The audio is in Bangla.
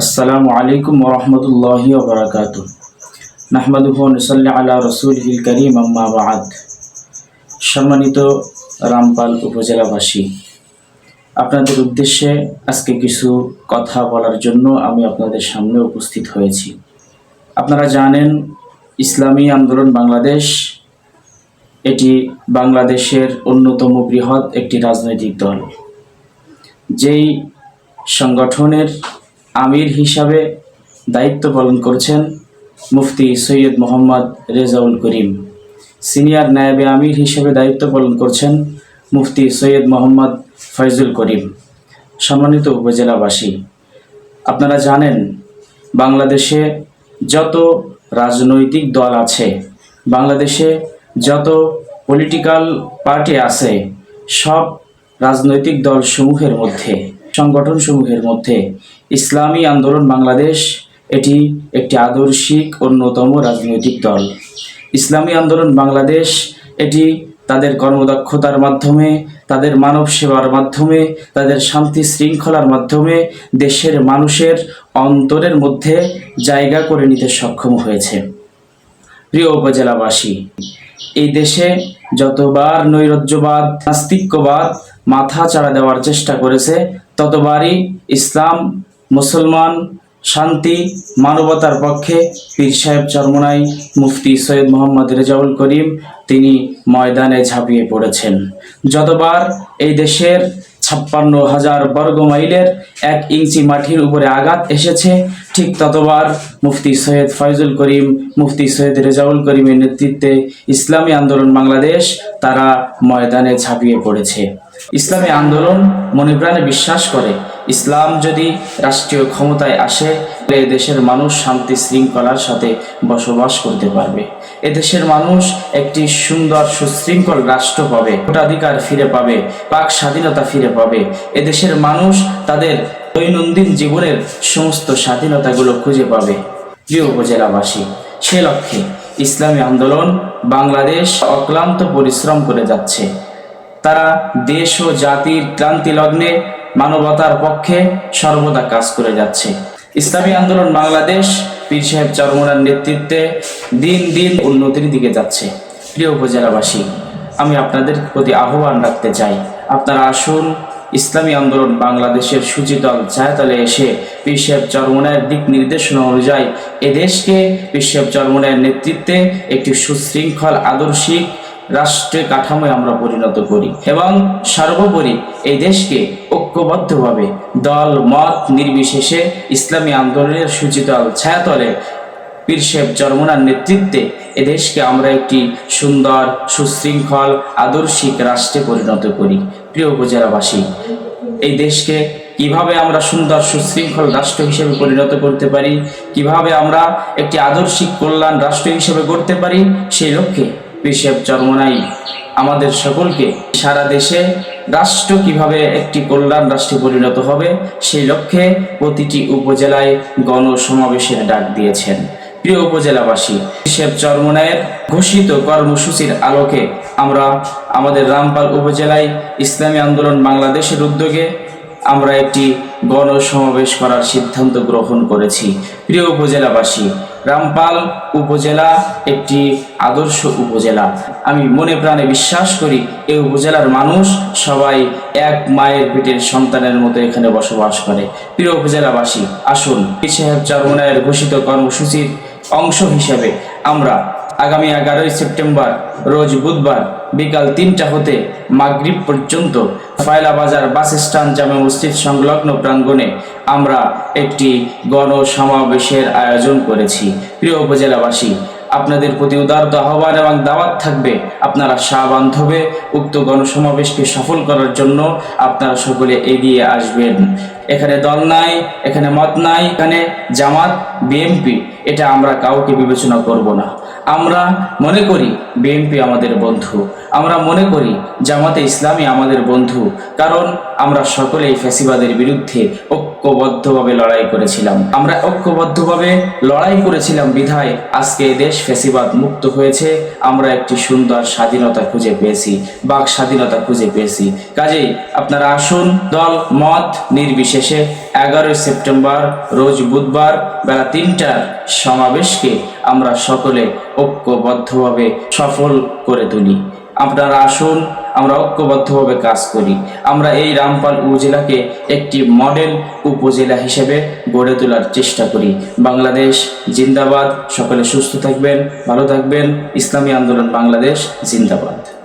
আসসালামু আলাইকুম ওরহমতুল্লাহ বরাকাত নাহমাদুহনসল্লা আলা রসুলহিল করিম, আম্মা বাদ। সম্মানিত রামপাল উপজেলাবাসী, আপনাদের উদ্দেশ্যে আজকে কিছু কথা বলার জন্য আমি আপনাদের সামনে উপস্থিত হয়েছি। আপনারা জানেন, ইসলামী আন্দোলন বাংলাদেশ, এটি বাংলাদেশের অন্যতম বৃহৎ একটি রাজনৈতিক দল। যেই সংগঠনের আমির হিসাবে দায়িত্ব পালন করছেন মুফতি সৈয়দ মোহাম্মদ রেজাউল করিম। সিনিয়র নায়েবে আমির হিসেবে দায়িত্ব পালন করছেন মুফতি সৈয়দ মোহাম্মদ ফয়জুল করিম। সম্মানিত উপজেলাবাসী, আপনারা জানেন, বাংলাদেশে যত রাজনৈতিক দল আছে, বাংলাদেশে যত পলিটিক্যাল পার্টি আছে, সব রাজনৈতিক দল দলসমূহের মধ্যে সংগঠনসমূহের মধ্যে ইসলামী আন্দোলন বাংলাদেশ, এটি একটি আদর্শিক অন্যতম রাজনৈতিক দল। ইসলামী আন্দোলন বাংলাদেশ, এটি তাদের কর্মদক্ষতার মাধ্যমে, তাদের মানব সেবার মাধ্যমে, তাদের শান্তি শৃঙ্খলার মাধ্যমে দেশের মানুষের অন্তরের মধ্যে জায়গা করে নিতে সক্ষম হয়েছে। প্রিয় উপজেলাবাসী, এই দেশে যতবার নৈরাজ্যবাদ, নাস্তিক্যবাদ মাথা চাড়া দেওয়ার চেষ্টা করেছে ততবারই ইসলাম, মুসলমান, শান্তি, মানবতার পক্ষে পীর সাহেব চরমনাই মুফতি সৈয়দ মোহাম্মদ রেজাউল করিম তিনি ময়দানে ঝাঁপিয়ে পড়েছেন। যতবার এই দেশের ছাপ্পান্ন হাজার বর্গ মাইলের এক ইঞ্চি মাটির উপরে আঘাত এসেছে, ঠিক ততবার মুফতি সৈয়দ ফয়জুল করিম, মুফতি সৈয়দ রেজাউল করিমের নেতৃত্বে ইসলামী আন্দোলন বাংলাদেশ তারা ময়দানে ঝাঁপিয়ে পড়েছে। ইসলামী আন্দোলন মনে প্রাণে বিশ্বাস করে। ইসলাম যদি রাষ্ট্রীয় ক্ষমতায় আসে, তাহলে দেশের মানুষ শান্তি শৃঙ্খলার সাথে বসবাস করতে পারবে। এদেশের মানুষ একটি সুন্দর সুশৃঙ্খল রাষ্ট্র পাবে, ভোটাধিকার ফিরে পাবে, পাক স্বাধীনতা ফিরে পাবে। এদেশের মানুষ তাদের দৈনন্দিন জীবনের সমস্ত স্বাধীনতাগুলো খুঁজে পাবে। প্রিয় উপজেলাবাসী, সে লক্ষ্যে ইসলামী আন্দোলন বাংলাদেশ অক্লান্ত পরিশ্রম করে যাচ্ছে। তারা দেশ ও জাতির ক্রান্তি লগ্নে মানবতার পক্ষে সর্বদা কাজ করে যাচ্ছে। ইসলামী আন্দোলন বাংলাদেশ, পীর সাহেব চরমনার নেতৃত্বে দিন দিন উন্নতির দিকে যাচ্ছে। প্রিয় উপজেলাবাসী, আমি আপনাদের প্রতি আহ্বান রাখতে চাই। আপনারা আসুন, ইসলামী আন্দোলন বাংলাদেশের সুচিতল ছায়াতলে এসে পীর সাহেব চরমনায়ের দিক নির্দেশনা অনুযায়ী এদেশকে পীর সাহেব চরমনায়ের নেতৃত্বে একটি সুশৃঙ্খল, আদর্শিক রাষ্ট্রের কাঠামোয় আমরা পরিণত করি এবং সর্বোপরি এই দেশকে ঐক্যবদ্ধভাবে দল, মত নির্বিশেষে ইসলামী আন্দোলনের সূচিতল ছায়াতলে পীর সাহেব চরমনার নেতৃত্বে এদেশকে আমরা একটি সুন্দর, সুশৃঙ্খল, আদর্শিক রাষ্ট্রে পরিণত করি। প্রিয় উপজেলাবাসী, এই দেশকে কীভাবে আমরা সুন্দর, সুশৃঙ্খল রাষ্ট্র হিসেবে পরিণত করতে পারি? কীভাবে আমরা একটি আদর্শিক কল্যাণ রাষ্ট্র হিসেবে গড়তে পারি? সেই লক্ষ্যে পিসেব চরমনাই আমাদের সকলকে সারা দেশে রাষ্ট্র কীভাবে একটি কল্যাণ রাষ্ট্রে পরিণত হবে, সেই লক্ষ্যে প্রতিটি উপজেলায় গণসমাবেশের ডাক দিয়েছেন। প্রিয় উপজেলাবাসী পিসেব চরমনায়ের ঘোষিত কর্মসূচির আলোকে আমরা আমাদের রামপাল উপজেলায় ইসলামী আন্দোলন বাংলাদেশের উদ্যোগে আমরা একটি গণসমাবেশ করার সিদ্ধান্ত গ্রহণ করেছি। প্রিয় উপজেলাবাসী রামপাল উপজেলা একটি আদর্শ উপজেলা। আমি মনে প্রাণে বিশ্বাস করি, এই উপজেলার মানুষ সবাই এক মায়ের পেটের সন্তানের মতো এখানে বসবাস করে। প্রিয় উপজেলাবাসী, আসুন সাহেব চরমনায়ের ঘোষিত কর্মসূচির অংশ হিসেবে আমরা আগামী এগারোই সেপ্টেম্বর, রোজ বুধবার বিকাল তিনটা হতে মাগরিব পর্যন্ত ফয়লা বাজার বাস স্ট্যান্ড জামে মসজিদ সংলগ্ন প্রাঙ্গণে আমরা একটি গণসমাবেশের আয়োজন করেছি। প্রিয় উপজেলাবাসী, আপনাদের প্রতি উদারত, আহ্বান এবং দাওয়াত থাকবে। আপনারা বান্ধবে উক্ত গণসমাবেশকে সফল করার জন্য আপনারা সকলে এগিয়ে আসবেন। এখানে দল নাই, এখানে মত নাই, এখানে জামাত বিএমপি এটা আমরা কাউকে বিবেচনা করব না। আমরা মনে করি বিএনপি আমাদের বন্ধু। আমরা মনে করি জামাতে ইসলামী আমাদের বন্ধু। কারণ আমরা সকলেই ফ্যাসিবাদের বিরুদ্ধে ঐক্যবদ্ধভাবে লড়াই করেছিলাম। আমরা ঐক্যবদ্ধভাবে লড়াই করেছিলাম, বিধায় আজকে দেশ ফেসিবাদ মুক্ত হয়েছে। আমরা একটি সুন্দর স্বাধীনতা খুঁজে পেয়েছি, বাক স্বাধীনতা খুঁজে পেয়েছি। কাজেই আপনারা আসুন, দল, মত নির্বিশেষে এগারোই সেপ্টেম্বর, রোজ বুধবার বেলা তিনটার সমাবেশকে আমরা সকলে ঐক্যবদ্ধভাবে সফল করে তুলি। আপনারা আসুন আমরা ঐক্যবদ্ধভাবে কাজ করি। আমরা এই রামপাল উপজেলাকে একটি মডেল উপজেলা হিসেবে গড়ে তোলার চেষ্টা করি। বাংলাদেশ জিন্দাবাদ। সকলে সুস্থ থাকবেন, ভালো থাকবেন। ইসলামী আন্দোলন বাংলাদেশ জিন্দাবাদ।